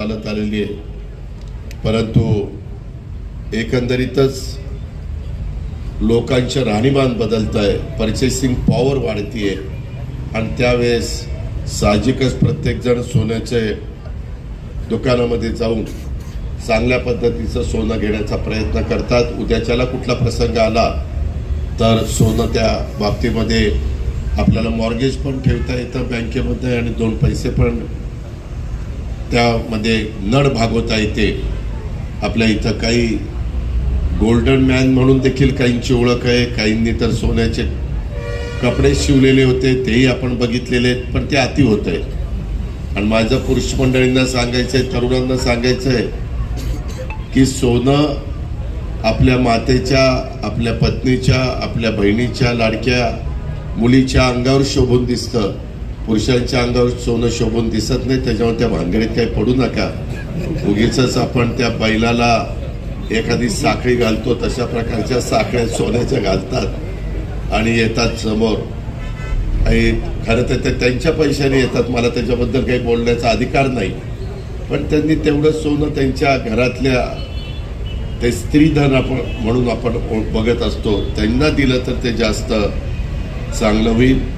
चालत आलेली आहे. परंतु एकंदरीतच लोकांचे राहणीमान बदलत आहे परचेसिंग पॉवर वाढतीये. आणि त्यावेळेस साहजिकच प्रत्येकजण सोन्याचे दुकानामध्ये जाऊन चांगल्या पद्धतीचं सोनं घेण्याचा प्रयत्न करतात. उद्याच्याला कुठला प्रसंग आला तर सोनं त्या बाबतीमध्ये आपल्याला मॉर्गेज पण ठेवता येतं बँकेमध्ये आणि दोन पैसे पण त्यामध्ये नड भागवता येते. आपल्या इथं काही गोल्डन मॅन म्हणून देखील काहींची ओळख आहे. काहींनी तर सोन्याचे कपडे शिवलेले होते तेही आपण बघितलेले आहेत पण ते अति होत आहे आणि माझं पुरुष मंडळींना सांगायचं आहे तरुणांना सांगायचं आहे की सोनं आपल्या मातेच्या आपल्या पत्नीच्या आपल्या बहिणीच्या लाडक्या मुलीच्या अंगावर शोभून दिसतं. पुरुषांच्या अंगावर सोनं शोभून दिसत नाही त्याच्यामुळे त्या भानगडीत काही पडू नका. उगीच आपण त्या बैलाला एखादी साखळी घालतो तशा प्रकारच्या साखळ्या सोन्याच्या घालतात आणि येतात समोर. आणि खरं तर ते त्यांच्या पैशाने येतात मला त्याच्याबद्दल काही बोलण्याचा अधिकार नाही. पण त्यांनी तेवढं सोनं त्यांच्या घरातल्या ते स्त्रीधन आपण म्हणून आपण बघत असतो. त्यांना दिलं तर ते जास्त चांगलं होईल.